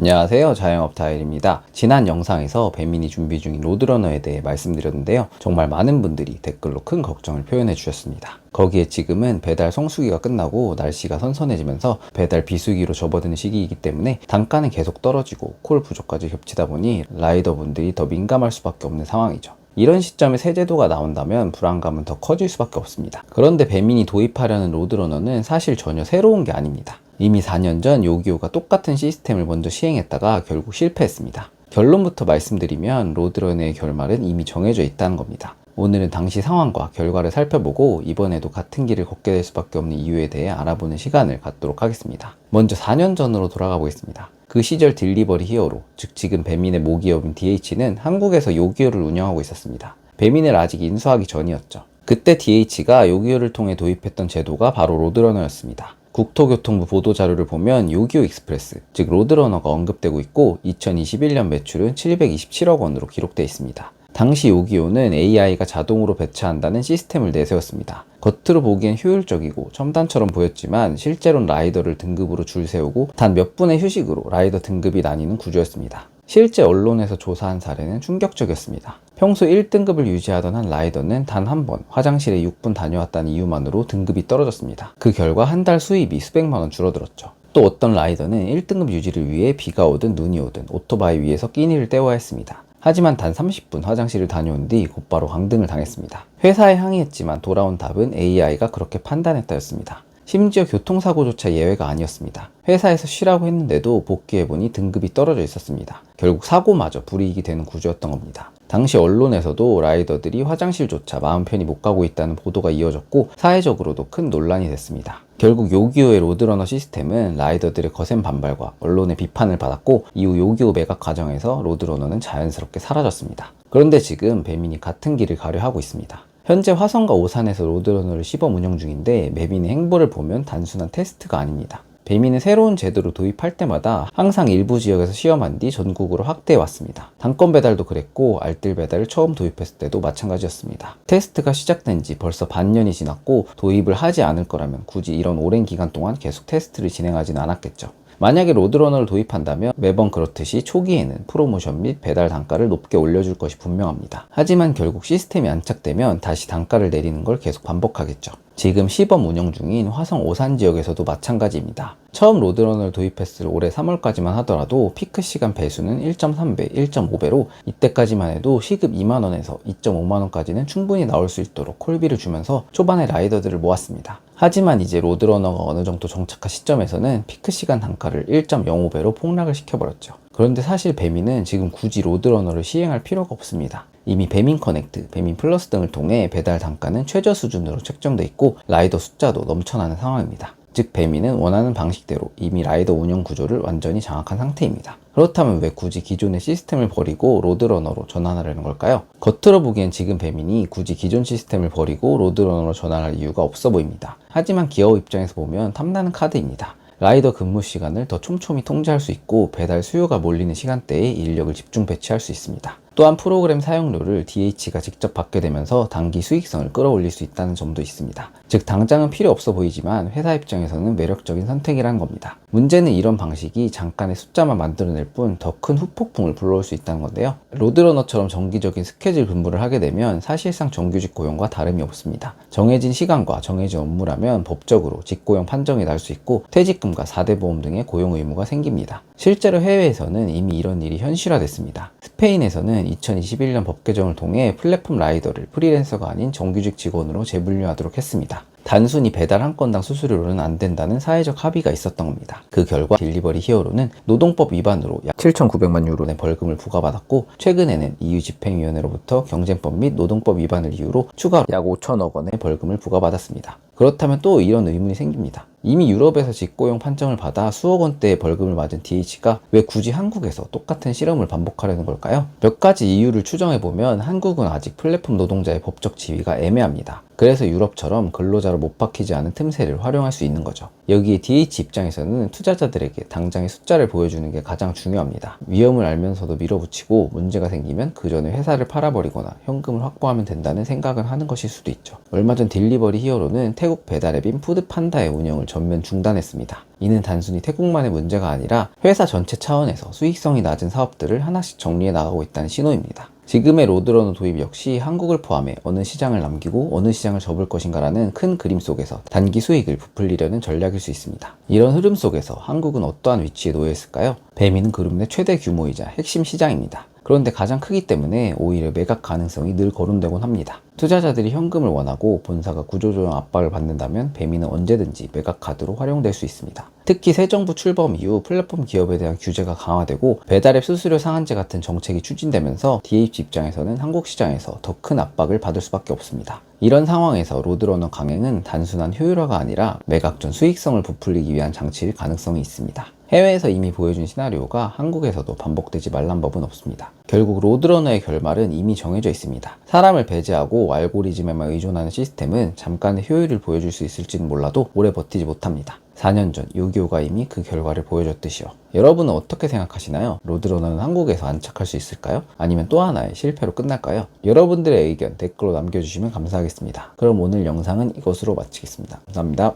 안녕하세요. 자영업 다일입니다. 지난 영상에서 배민이 준비 중인 로드러너에 대해 말씀드렸는데요. 정말 많은 분들이 댓글로 큰 걱정을 표현해 주셨습니다. 거기에 지금은 배달 성수기가 끝나고 날씨가 선선해지면서 배달 비수기로 접어드는 시기이기 때문에 단가는 계속 떨어지고 콜 부족까지 겹치다 보니 라이더분들이 더 민감할 수밖에 없는 상황이죠. 이런 시점에 새 제도가 나온다면 불안감은 더 커질 수밖에 없습니다. 그런데 배민이 도입하려는 로드러너는 사실 전혀 새로운 게 아닙니다. 이미 4년 전 요기요가 똑같은 시스템을 먼저 시행했다가 결국 실패했습니다. 결론부터 말씀드리면 로드러너의 결말은 이미 정해져 있다는 겁니다. 오늘은 당시 상황과 결과를 살펴보고 이번에도 같은 길을 걷게 될 수밖에 없는 이유에 대해 알아보는 시간을 갖도록 하겠습니다. 먼저 4년 전으로 돌아가 보겠습니다. 그 시절 딜리버리 히어로, 즉 지금 배민의 모기업인 DH는 한국에서 요기요를 운영하고 있었습니다. 배민을 아직 인수하기 전이었죠. 그때 DH가 요기요를 통해 도입했던 제도가 바로 로드러너였습니다. 국토교통부 보도 자료를 보면 요기요 익스프레스, 즉 로드러너가 언급되고 있고 2021년 매출은 727억 원으로 기록되어 있습니다. 당시 요기요는 AI가 자동으로 배차한다는 시스템을 내세웠습니다. 겉으로 보기엔 효율적이고 첨단처럼 보였지만 실제로는 라이더를 등급으로 줄 세우고 단 몇 분의 휴식으로 라이더 등급이 나뉘는 구조였습니다. 실제 언론에서 조사한 사례는 충격적이었습니다. 평소 1등급을 유지하던 한 라이더는 단 한 번 화장실에 6분 다녀왔다는 이유만으로 등급이 떨어졌습니다. 그 결과 한 달 수입이 수백만 원 줄어들었죠. 또 어떤 라이더는 1등급 유지를 위해 비가 오든 눈이 오든 오토바이 위에서 끼니를 때워야 했습니다. 하지만 단 30분 화장실을 다녀온 뒤 곧바로 강등을 당했습니다. 회사에 항의했지만 돌아온 답은 AI가 그렇게 판단했다였습니다. 심지어 교통사고조차 예외가 아니었습니다. 회사에서 쉬라고 했는데도 복귀해보니 등급이 떨어져 있었습니다. 결국 사고마저 불이익이 되는 구조였던 겁니다. 당시 언론에서도 라이더들이 화장실조차 마음 편히 못 가고 있다는 보도가 이어졌고 사회적으로도 큰 논란이 됐습니다. 결국 요기요의 로드러너 시스템은 라이더들의 거센 반발과 언론의 비판을 받았고 이후 요기요 매각 과정에서 로드러너는 자연스럽게 사라졌습니다. 그런데 지금 배민이 같은 길을 가려 하고 있습니다. 현재 화성과 오산에서 로드러너를 시범 운영 중인데 매빈의 행보를 보면 단순한 테스트가 아닙니다. 배민은 새로운 제도를 도입할 때마다 항상 일부 지역에서 시험한 뒤 전국으로 확대해 왔습니다. 단건 배달도 그랬고 알뜰 배달을 처음 도입했을 때도 마찬가지였습니다. 테스트가 시작된 지 벌써 반년이 지났고 도입을 하지 않을 거라면 굳이 이런 오랜 기간 동안 계속 테스트를 진행하지는 않았겠죠. 만약에 로드러너를 도입한다면 매번 그렇듯이 초기에는 프로모션 및 배달 단가를 높게 올려줄 것이 분명합니다. 하지만 결국 시스템이 안착되면 다시 단가를 내리는 걸 계속 반복하겠죠. 지금 시범 운영 중인 화성 오산 지역에서도 마찬가지입니다. 처음 로드러너를 도입했을 올해 3월까지만 하더라도 피크 시간 배수는 1.3배, 1.5배로 이때까지만 해도 시급 2만원에서 2.5만원까지는 충분히 나올 수 있도록 콜비를 주면서 초반에 라이더들을 모았습니다. 하지만 이제 로드러너가 어느 정도 정착한 시점에서는 피크 시간 단가를 1.05배로 폭락을 시켜버렸죠. 그런데 사실 배민은 지금 굳이 로드러너를 시행할 필요가 없습니다. 이미 배민 커넥트, 배민 플러스 등을 통해 배달 단가는 최저 수준으로 책정돼 있고 라이더 숫자도 넘쳐나는 상황입니다. 즉 배민은 원하는 방식대로 이미 라이더 운영 구조를 완전히 장악한 상태입니다. 그렇다면 왜 굳이 기존의 시스템을 버리고 로드러너로 전환하려는 걸까요? 겉으로 보기엔 지금 배민이 굳이 기존 시스템을 버리고 로드러너로 전환할 이유가 없어 보입니다. 하지만 기업 입장에서 보면 탐나는 카드입니다. 라이더 근무 시간을 더 촘촘히 통제할 수 있고 배달 수요가 몰리는 시간대에 인력을 집중 배치할 수 있습니다. 또한 프로그램 사용료를 DH가 직접 받게 되면서 단기 수익성을 끌어올릴 수 있다는 점도 있습니다. 즉 당장은 필요 없어 보이지만 회사 입장에서는 매력적인 선택이란 겁니다. 문제는 이런 방식이 잠깐의 숫자만 만들어낼 뿐 더 큰 후폭풍을 불러올 수 있다는 건데요. 로드러너처럼 정기적인 스케줄 근무를 하게 되면 사실상 정규직 고용과 다름이 없습니다. 정해진 시간과 정해진 업무라면 법적으로 직고용 판정이 날 수 있고 퇴직금과 4대 보험 등의 고용 의무가 생깁니다. 실제로 해외에서는 이미 이런 일이 현실화됐습니다. 스페인에서는 2021년 법 개정을 통해 플랫폼 라이더를 프리랜서가 아닌 정규직 직원으로 재분류하도록 했습니다. 단순히 배달 한 건당 수수료로는 안 된다는 사회적 합의가 있었던 겁니다. 그 결과 딜리버리 히어로는 노동법 위반으로 약 7,900만 유로의 벌금을 부과받았고 최근에는 EU 집행위원회로부터 경쟁법 및 노동법 위반을 이유로 추가로 약 5천억 원의 벌금을 부과받았습니다. 그렇다면 또 이런 의문이 생깁니다. 이미 유럽에서 직고용 판정을 받아 수억 원대의 벌금을 맞은 DH가 왜 굳이 한국에서 똑같은 실험을 반복하려는 걸까요? 몇 가지 이유를 추정해보면 한국은 아직 플랫폼 노동자의 법적 지위가 애매합니다. 그래서 유럽처럼 근로자로 못 박히지 않은 틈새를 활용할 수 있는 거죠. 여기에 DH 입장에서는 투자자들에게 당장의 숫자를 보여주는 게 가장 중요합니다. 위험을 알면서도 밀어붙이고 문제가 생기면 그 전에 회사를 팔아버리거나 현금을 확보하면 된다는 생각을 하는 것일 수도 있죠. 얼마 전 딜리버리 히어로는 태국 배달 앱인 푸드판다의 운영을 전면 중단했습니다. 이는 단순히 태국만의 문제가 아니라 회사 전체 차원에서 수익성이 낮은 사업들을 하나씩 정리해 나가고 있다는 신호입니다. 지금의 로드러너 도입 역시 한국을 포함해 어느 시장을 남기고 어느 시장을 접을 것인가라는 큰 그림 속에서 단기 수익을 부풀리려는 전략일 수 있습니다. 이런 흐름 속에서 한국은 어떠한 위치에 놓여 있을까요? 배민은 그룹 내 최대 규모이자 핵심 시장입니다. 그런데 가장 크기 때문에 오히려 매각 가능성이 늘 거론되곤 합니다. 투자자들이 현금을 원하고 본사가 구조조정 압박을 받는다면 배민은 언제든지 매각 카드로 활용될 수 있습니다. 특히 새 정부 출범 이후 플랫폼 기업에 대한 규제가 강화되고 배달앱 수수료 상한제 같은 정책이 추진되면서 DH 입장에서는 한국 시장에서 더 큰 압박을 받을 수밖에 없습니다. 이런 상황에서 로드러너 강행은 단순한 효율화가 아니라 매각 전 수익성을 부풀리기 위한 장치일 가능성이 있습니다. 해외에서 이미 보여준 시나리오가 한국에서도 반복되지 말란 법은 없습니다. 결국 로드러너의 결말은 이미 정해져 있습니다. 사람을 배제하고 알고리즘에만 의존하는 시스템은 잠깐의 효율을 보여줄 수 있을지는 몰라도 오래 버티지 못합니다. 4년 전 요기요가 이미 그 결과를 보여줬듯이요. 여러분은 어떻게 생각하시나요? 로드러너는 한국에서 안착할 수 있을까요? 아니면 또 하나의 실패로 끝날까요? 여러분들의 의견 댓글로 남겨주시면 감사하겠습니다. 그럼 오늘 영상은 이것으로 마치겠습니다. 감사합니다.